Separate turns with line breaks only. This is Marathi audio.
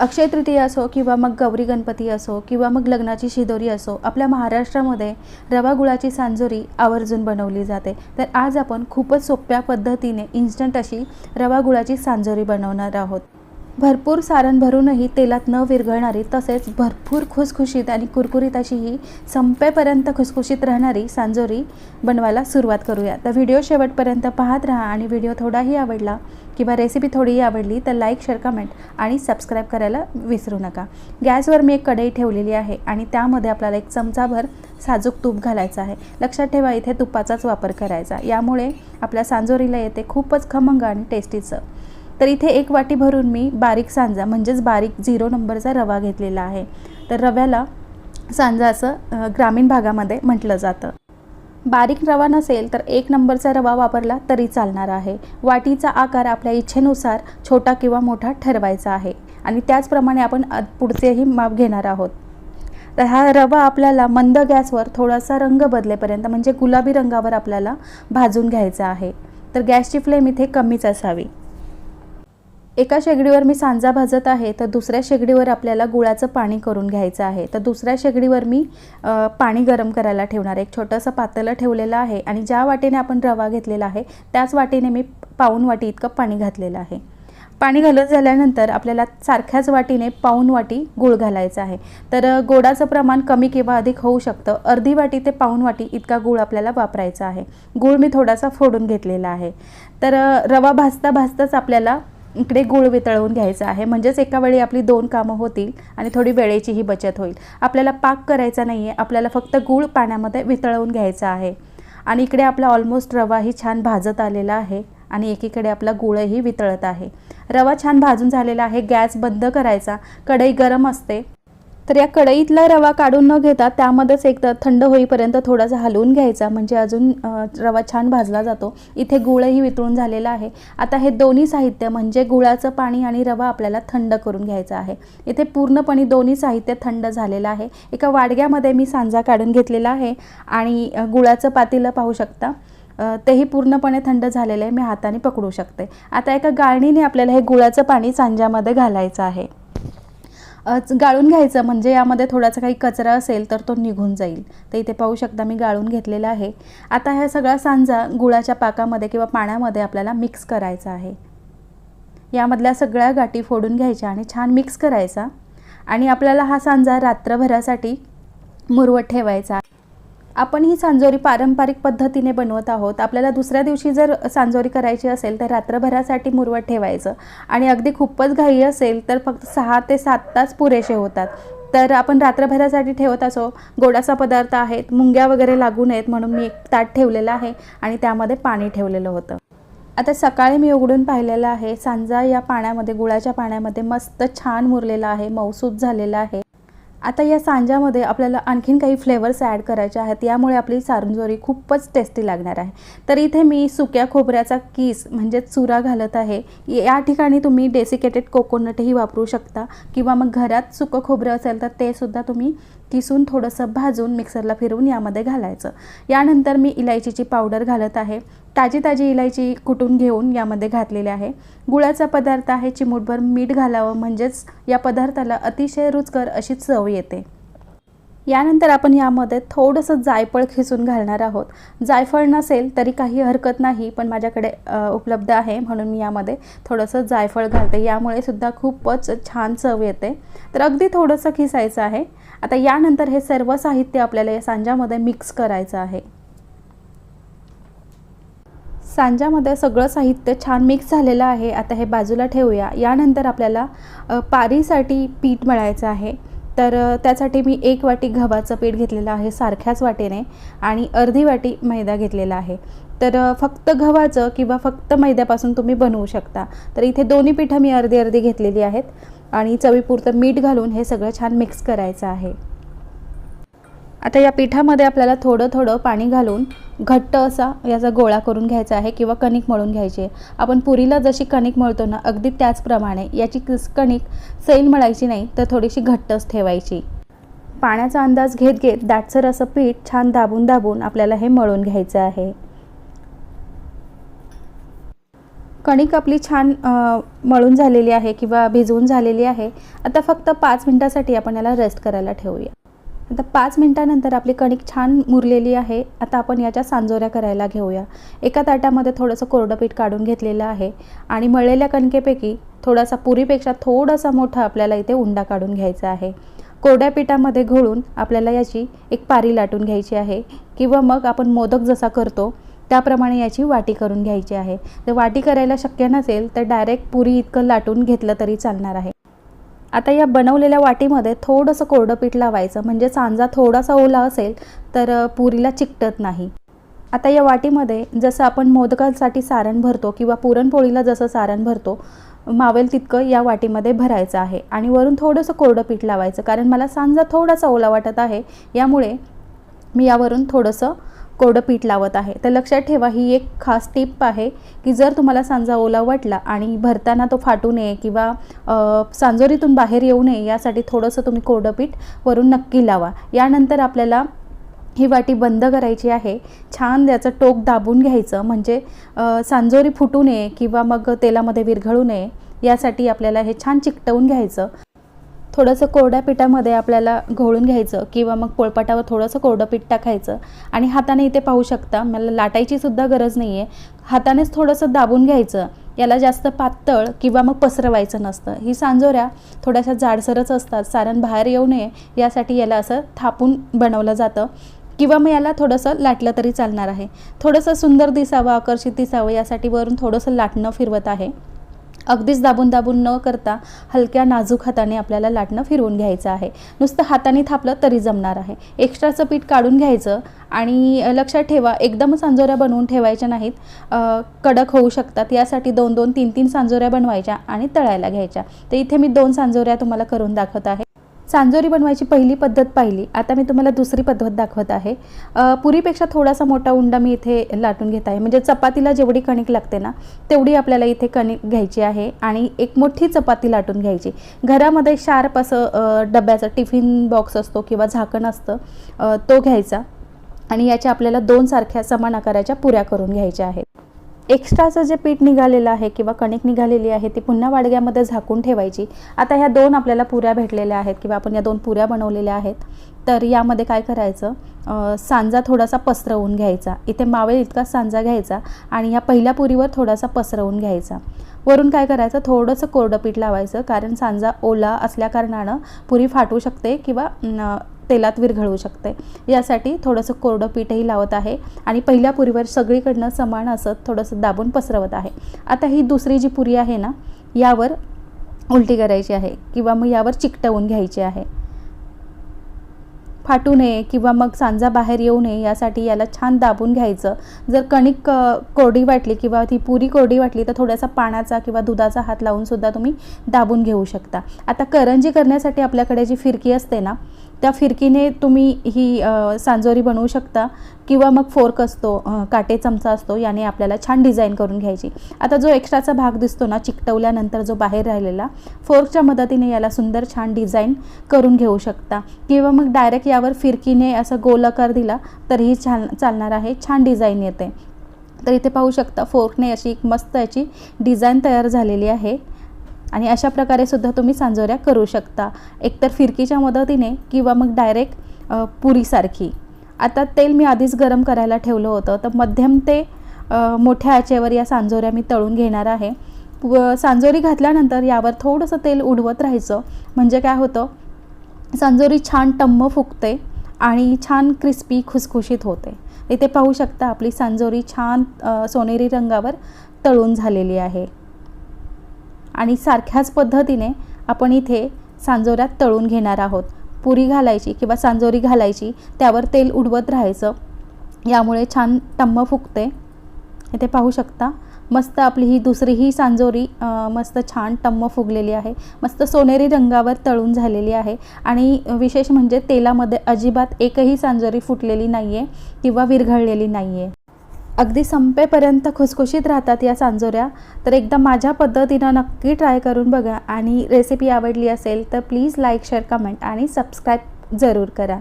अक्षय तृतीया असो किंवा मग गौरी गणपती असो किंवा मग लग्नाची शिदोरी असो आपल्या महाराष्ट्रामध्ये रवा गुळाची सांजोरी आवर्जून बनवली जाते. तर आज आपण खूपच सोप्या पद्धतीने इन्स्टंट अशी रवा गुळाची सांजोरी बनवणार आहोत. भरपूर सारण भरूनही तेलात न विरघळणारी तसेच भरपूर खुसखुशीत आणि कुरकुरीत अशी ही संपेपर्यंत खुसखुशीत राहणारी सांजोरी बनवायला सुरुवात करूया. तर व्हिडिओ शेवटपर्यंत पाहत राहा आणि व्हिडिओ थोडाही आवडला किंवा रेसिपी थोडीही आवडली तर लाईक शेअर कमेंट आणि सबस्क्राईब करायला विसरू नका. गॅसवर मी एक कढई ठेवलेली आहे आणि त्यामध्ये आपल्याला एक चमचाभर साजूक तूप घालायचं आहे. लक्षात ठेवा इथे तुपाचाच वापर करायचा. यामुळे आपल्या सांजोरीला येते खूपच खमंग आणि टेस्टीचं. तर इथे एक वाटी भरून मी बारीक सांजा म्हणजेच बारीक झिरो नंबरचा रवा घेतलेला आहे. तर रव्याला सांजा असं ग्रामीण भागामध्ये म्हटलं जातं. बारीक रवा नसेल तर एक नंबरचा रवा वापरला तरी चालणार आहे. वाटीचा आकार आपल्या इच्छेनुसार छोटा किंवा मोठा ठरवायचा आहे. आणि त्याचप्रमाणे आपण पुढचेही माप घेणार आहोत. तर हा रवा आपल्याला मंद गॅसवर थोडासा रंग बदलेपर्यंत म्हणजे गुलाबी रंगावर आपल्याला भाजून घ्यायचा आहे. तर गॅसची फ्लेम इथे कमीच असावी. एका शेगडीवर मी सांजा भाजत आहे तर दुसऱ्या शेगडीवर आपल्याला गुळाचं पाणी करून घ्यायचं आहे. तर दुसऱ्या शेगडीवर मी पाणी गरम करायला ठेवणार एक छोटंसं पातेलं ठेवलेलं आहे आणि ज्या वाटेने आपण रवा घेतलेला आहे त्याच वाटेने मी पाऊन वाटी इतकं पाणी घातलेलं आहे. पाणी घालत झाल्यानंतर आपल्याला सारख्याच वाटीने पाऊन वाटी गूळ घालायचा आहे. तर गोडाचं प्रमाण कमी किंवा अधिक होऊ शकतं. अर्धी वाटी ते पाऊन वाटी इतका गूळ आपल्याला वापरायचा आहे. गूळ मी थोडासा फोडून घेतलेला आहे. तर रवा भाजता भाजताच आपल्याला इकडे गूळ वितळवून घ्यायचा आहे. म्हणजेच एका वेळी आपली दोन कामं होतील आणि थोडी वेळेचीही बचत होईल. आपल्याला पाक करायचा नाही आहे आपल्याला फक्त गूळ पाण्यामध्ये वितळवून घ्यायचा आहे. आणि इकडे आपला ऑलमोस्ट रवाही छान भाजत आलेला आहे. आणि एकीकडे आपला गुळही वितळत आहे. रवा छान भाजून झालेला आहे. गॅस बंद करायचा. कढई गरम असते. तर या कढईतला रवा काढून न घेता त्यामध्येच एकदा थंड होईपर्यंत थोडासा हलवून घ्यायचा. म्हणजे अजून रवा छान भाजला जातो. इथे गुळही वितळून झालेला आहे. आता हे दोन्ही साहित्य म्हणजे गुळाचं पाणी आणि रवा आपल्याला थंड करून घ्यायचा आहे. इथे पूर्णपणे दोन्ही साहित्य थंड झालेलं आहे. एका वाडग्यामध्ये मी सांजा काढून घेतलेला आहे आणि गुळाचं पातेलं पाहू शकता. तेही पूर्णपणे थंड झालेलं आहे. मी हाताने पकडू शकते. आता एका गाळणीने आपल्याला हे गुळाचं पाणी सांज्यामध्ये घालायचं आहे. गाळून घ्यायचं. म्हणजे यामध्ये थोडासा काही कचरा असेल तर तो निघून जाईल. तर इथे पाहू शकता मी गाळून घेतलेला आहे. आता ह्या सगळा सांजा गुळाच्या पाकामध्ये किंवा पाण्यामध्ये आपल्याला मिक्स करायचा आहे. यामधल्या सगळ्या गाठी फोडून घ्यायच्या आणि छान मिक्स करायचा. आणि आपल्याला हा सांजा रात्रभरासाठी मुरवत ठेवायचा. आपण ही सांजोरी पारंपरिक पद्धतीने बनवत आहोत. आपल्याला दुसऱ्या दिवशी जर सांजोरी करायची असेल तर रात्रभरासाठी मुरवत ठेवायचं. आणि अगदी खूपच घाई असेल तर फक्त सहा ते सात तास पुरेसे होतात. तर आपण रात्रभरासाठी ठेवत असो. गोडासा पदार्थ आहेत मुंग्या वगैरे लागू नयेत म्हणून मी एक ताट ठेवलेलं आहे आणि त्यामध्ये पाणी ठेवलेलं होतं. आता सकाळी मी उघडून पाहिलेलं आहे सांजा या पाण्यामध्ये गुळाच्या पाण्यामध्ये मस्त छान मुरलेला आहे मौसूद झालेला आहे. आता या सांज्यामध्ये आपल्याला आणखीन काही फ्लेवर्स ॲड करायचे आहेत. यामुळे आपली सारंजोरी खूपच टेस्टी लागणार आहे. तर इथे मी सुक्या खोबऱ्याचा किस म्हणजे चुरा घालत आहे. या ठिकाणी तुम्ही डेसिकेटेड कोकोनटही वापरू शकता किंवा मग घरात सुकं खोबरं असेल तर ते सुद्धा तुम्ही किसून थोडंसं भाजून मिक्सरला फिरवून यामध्ये घालायचं. यानंतर मी इलायचीची पावडर घालत आहे. ताजी ताजी इलायची कुटून घेऊन यामध्ये घातलेली आहे. गुळाचा पदार्थ आहे चिमूटभर मीठ घालावं म्हणजेच या पदार्थाला अतिशय रुचकर अशी चव येते. यानंतर आपण यामध्ये थोडंसं जायफळ खिसून घालणार आहोत. जायफळ नसेल तरी काही हरकत नाही पण माझ्याकडे उपलब्ध आहे म्हणून मी यामध्ये थोडंसं जायफळ घालते. यामुळे सुद्धा खूपच छान चव येते. तर अगदी थोडंसं खिसायचं आहे. आता यानंतर हे सर्व साहित्य आपल्याला या सांज्यामध्ये मिक्स करायचं आहे. सांज्यामध्ये सगळं साहित्य छान मिक्स झालेलं आहे. आता हे बाजूला ठेवूया. यानंतर आपल्याला पारीसाठी पीठ मळायचं आहे. तर त्यासाठी मी एक वाटी गव्हाचं पीठ घेतलेलं आहे सारख्याच वाटेने आणि अर्धी वाटी मैदा घेतलेला आहे. तर फक्त गव्हाचं किंवा फक्त मैद्यापासून तुम्ही बनवू शकता. तर इथे दोन्ही पिठं मी अर्धी अर्धी घेतलेली आहेत आणि चवीपुरतं मीठ घालून हे सगळं छान मिक्स करायचं आहे. आता या पिठामध्ये आपल्याला थोडं थोडं पाणी घालून घट्ट असा याचा गोळा करून घ्यायचा आहे किंवा कणिक मळून घ्यायची आहे. आपण पुरीला जशी कणिक मळतो ना अगदी त्याचप्रमाणे याची किस- कणिक सैल मळायची नाही तर थोडीशी घट्टच ठेवायची. पाण्याचा अंदाज घेत घेत दाटसर असं पीठ छान दाबून दाबून आपल्याला हे मळून घ्यायचं आहे. कणिक आपली छान मळून झालेली आहे किंवा भिजवून झालेली आहे. आता फक्त पाच मिनटासाठी आपण याला रेस्ट करायला ठेवूया. आता पाच मिनटानंतर आपली कणिक छान मुरलेली आहे. आता आपण याच्या सांजोऱ्या करायला घेऊया. एका ताटामध्ये थोडंसं कोरडं पीठ काढून घेतलेलं आहे आणि मळलेल्या कणकेपैकी थोडासा पुरीपेक्षा थोडासा मोठा आपल्याला इथे उंडा काढून घ्यायचा आहे. कोरड्या पिठामध्ये घोळून आपल्याला याची एक पारी लाटून घ्यायची आहे किंवा मग आपण मोदक जसा करतो त्याप्रमाणे याची वाटी करून घ्यायची आहे. जर वाटी करायला शक्य नसेल तर डायरेक्ट पुरी इतकं लाटून घेतलं तरी चालणार आहे. आता या बनवलेल्या वाटीमध्ये थोडंसं कोरडं पीठ लावायचं. म्हणजे सांजा थोडासा ओला असेल तर पुरीला चिकटत नाही. आता या वाटीमध्ये जसं आपण मोदकांसाठी सारण भरतो किंवा पुरणपोळीला जसं सारण भरतो मावेल तितकं या वाटीमध्ये भरायचं आहे. आणि वरून थोडंसं कोरडं पीठ लावायचं. कारण मला सांजा थोडासा ओला वाटत आहे. यामुळे मी यावरून थोडंसं कोरडं पीठ लावत आहे. तर लक्षात ठेवा ही एक खास टिप आहे की जर तुम्हाला सांजा ओला वाटला आणि भरताना तो फाटू नये किंवा सांजोरीतून बाहेर येऊ नये यासाठी थोडंसं तुम्ही कोरडं पीठ वरून नक्की लावा. यानंतर आपल्याला ही वाटी बंद करायची आहे. छान त्याचं टोक दाबून घ्यायचं म्हणजे सांजोरी फुटू नये किंवा मग तेलामध्ये विरघळू नये यासाठी आपल्याला हे छान चिकटवून घ्यायचं. थोडंसं कोरड्या पिठामध्ये आपल्याला घोळून घ्यायचं किंवा मग पोळपाटावर थोडंसं कोरडं पीठ टाकायचं आणि हाताने इथे पाहू शकता मला लाटायची सुद्धा गरज नाही आहे हातानेच थोडंसं दाबून घ्यायचं याला जास्त पातळ किंवा मग पसरवायचं नसतं. ही सांजोऱ्या थोड्याशा जाडसरच असतात सारण बाहेर येऊ नये यासाठी याला असं थापून बनवलं जातं. किंवा मग याला थोडंसं लाटलं तरी चालणार आहे. थोडंसं सुंदर दिसावं आकर्षित दिसावं यासाठी वरून थोडंसं लाटणं फिरवत आहे. अगदीच दाबून दाबून न करता हलक्या नाजूक हाताने आपल्याला लाटणं फिरवून घ्यायचं आहे. नुसतं हाताने थापलं तरी जमणार आहे. एक्स्ट्राचं पीठ काढून घ्यायचं आणि लक्षात ठेवा एकदम सांजोऱ्या बनवून ठेवायच्या नाहीत. कडक होऊ शकतात. यासाठी दोन दोन तीन तीन सांजोऱ्या बनवायच्या आणि तळायला घ्यायच्या. तर इथे मी दोन सांजोऱ्या तुम्हाला करून दाखवत आहे. सांजोरी बनवायची पहिली पद्धत पाहिली. आता मी तुम्हाला दुसरी पद्धत दाखवत आहे. पुरीपेक्षा थोडासा मोठा उंडा मी इथे लाटून घेत आहे. म्हणजे चपातीला जेवढी कणिक लागते ना तेवढी आपल्याला इथे कणिक घ्यायची आहे आणि एक मोठी चपाती लाटून घ्यायची. घरामध्ये शार्प असं डब्याचा डब्याचं टिफिन बॉक्स असतो किंवा झाकण असतं तो घ्यायचा आणि याच्या आपल्याला दोन सारख्या समान आकाराच्या पुऱ्या करून घ्यायच्या आहेत. एक्स्ट्राचं जे पीठ निघालेलं आहे किंवा कणिक निघालेली आहे ती पुन्हा वाडग्यामध्ये झाकून ठेवायची. आता ह्या दोन आपल्याला पुऱ्या भेटलेल्या आहेत किंवा आपण या दोन पुऱ्या बनवलेल्या आहेत तर यामध्ये काय करायचं सांजा थोडासा पसरवून घ्यायचा. इथे मावेल इतका सांजा घ्यायचा आणि ह्या पहिल्या पुरीवर थोडासा पसरवून घ्यायचा. वरून काय करायचं थोडंसं कोरडं पीठ लावायचं कारण सांजा ओला असल्याकारणानं पुरी फाटू शकते किंवा तेलात विरघळू शकते. यासाठी थोडंसं कोरडं पीठही लावत आहे आणि पहिल्या पुरीवर सगळीकडनं समान असं थोडंसं दाबून पसरवत आहे. आता ही दुसरी जी पुरी आहे ना यावर उलटी करायची आहे किंवा मग यावर चिकटवून घ्यायची आहे. फाटू नये किंवा मग सांजा बाहेर येऊ नये यासाठी याला छान दाबून घ्यायचं. जर कणिक कोरडी वाटली किंवा ती पुरी कोरडी वाटली तर थोडासा पाण्याचा किंवा दुधाचा हात लावून सुद्धा तुम्ही दाबून घेऊ शकता. आता करंजी करण्यासाठी आपल्याकडे जी फिरकी असते ना त्या फिरकीने तुम्ही ही सांजोरी बनवू शकता किंवा मग फोर्क असतो काटे चमचा असतो याने आपल्याला छान डिझाईन करून घ्यायची. आता जो एक्स्ट्राचा भाग दिसतो ना चिकटवल्यानंतर जो बाहेर राहिलेला फोर्कच्या मदतीने याला सुंदर छान डिझाईन करून घेऊ शकता. किंवा मग डायरेक्ट यावर फिरकीने असं गोल आकार दिला तरीही छान चालणार आहे छान डिझाईन येते. तर इथे पाहू शकता फोर्कने अशी एक मस्त याची डिझाईन तयार झालेली आहे. आणि अशा प्रकारे सुद्धा तुम्ही सांजोऱ्या करू शकता. एकतर फिरकीच्या मदतीने किंवा मग डायरेक्ट पुरीसारखी. आता तेल मी आधीच गरम करायला ठेवलं होतं. तर मध्यम ते मोठ्या आचेवर या सांजोऱ्या मी तळून घेणार आहे. व सांजोरी घातल्यानंतर यावर थोडंसं तेल उडवत राहायचं. म्हणजे काय होतं सांजोरी छान टम्म फुगते आणि छान क्रिस्पी खुसखुशीत होते. इथे पाहू शकता आपली सांजोरी छान सोनेरी रंगावर तळून झालेली आहे. आणि सारख्याच पद्धतीने आपण इथे सांजोऱ्यात तळून घेणार आहोत. पुरी घालायची किंवा सांजोरी घालायची त्यावर तेल उडवत राहायचं. यामुळे छान टम्म फुगते. इथे पाहू शकता मस्त आपली ही दुसरी ही सांजोरी मस्त छान टम्म फुगलेली आहे. मस्त सोनेरी रंगावर तळून झालेली आहे. आणि विशेष म्हणजे तेलामध्ये अजिबात एकही सांजोरी फुटलेली नाही आहे किंवा विरघळलेली नाही आहे अगदी संपेपर्यंत खुसखुशीत राहतात या सांजोऱ्या. तर एकदा माझ्या पद्धतीनं नक्की ट्राय करून बघा आणि रेसिपी आवडली असेल तर प्लीज लाईक शेअर कमेंट आणि सबस्क्राईब जरूर करा.